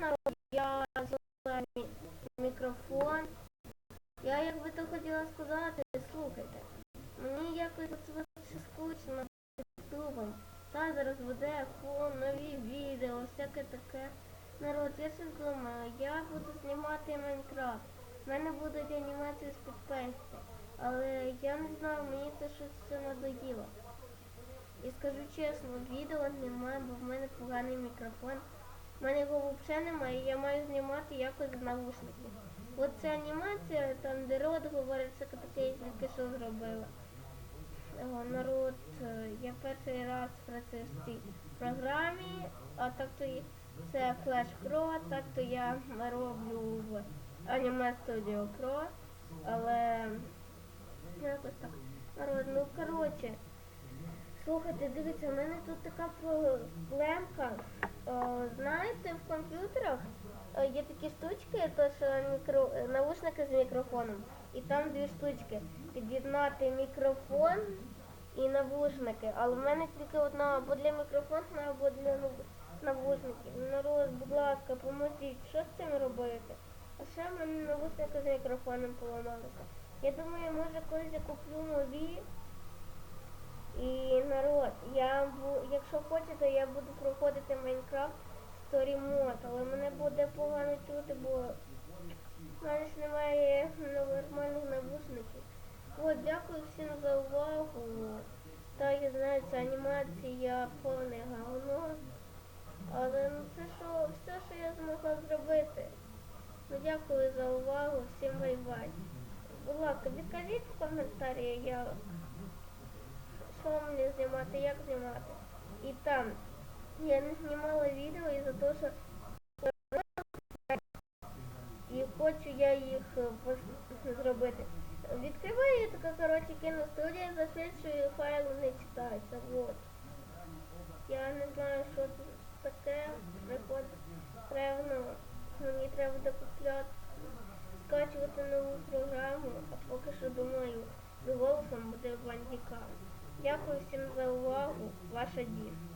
народ, я взяла мікрофон. Я як би то хотіла сказати, слухайте, мені якось це скучно ютубом. Та зараз веде фон, нові відео, всяке таке. Народ, я щось думаю, я буду знімати Майнкрафт. У мене будуть анімації з підписки. Але я не знаю, мені це щось все надоїло. І скажу чесно, відео немає, бо в мене поганий мікрофон. У мене його взагалі немає, я маю знімати якось з навушників. От ця анімація, там де рот говорить, це таке, що зробила. О, народ, е, я перший раз працюю в цій програмі, а так то це Flash Pro, так то я роблю в Anime Studio Pro, але якось так. Народ, ну коротше, слухайте, дивіться, в мене тут така проблемка. О, знаєте, в комп'ютерах є такі штучки, то що мікро... наушники з мікрофоном, і там дві штучки. Під'єднати мікрофон і навушники. Але в мене тільки одна або для мікрофону, або для навушників. Народ, будь ласка, поможіть, що з цим робити? А ще в мене навушники з мікрофоном поламалися. Я думаю, може колись я куплю нові. І якщо хочете, я буду проходити Майнкрафт Mode, але мене буде погано чути, бо в мене ж немає нормальних навушників. От, дякую всім за увагу. Та я знаю, це анімація повне говно. Але ну це що, все, що я змогла зробити. Ну дякую за увагу, всім бай-бай. Будь ласка, відкажіть в коментарі, я що мені знімати, як знімати. І там я не знімала відео із-за того, що і хочу я їх зробити. Відкриваю я така, коротше, кіностудія, засвідчую, файл не читається. Вот. Я не знаю, що це таке. Приходить. Треба, мені треба буде купляти, скачувати нову програму, а поки що думаю, з голосом буде бандіка. Дякую всім за увагу. Ваша Діна.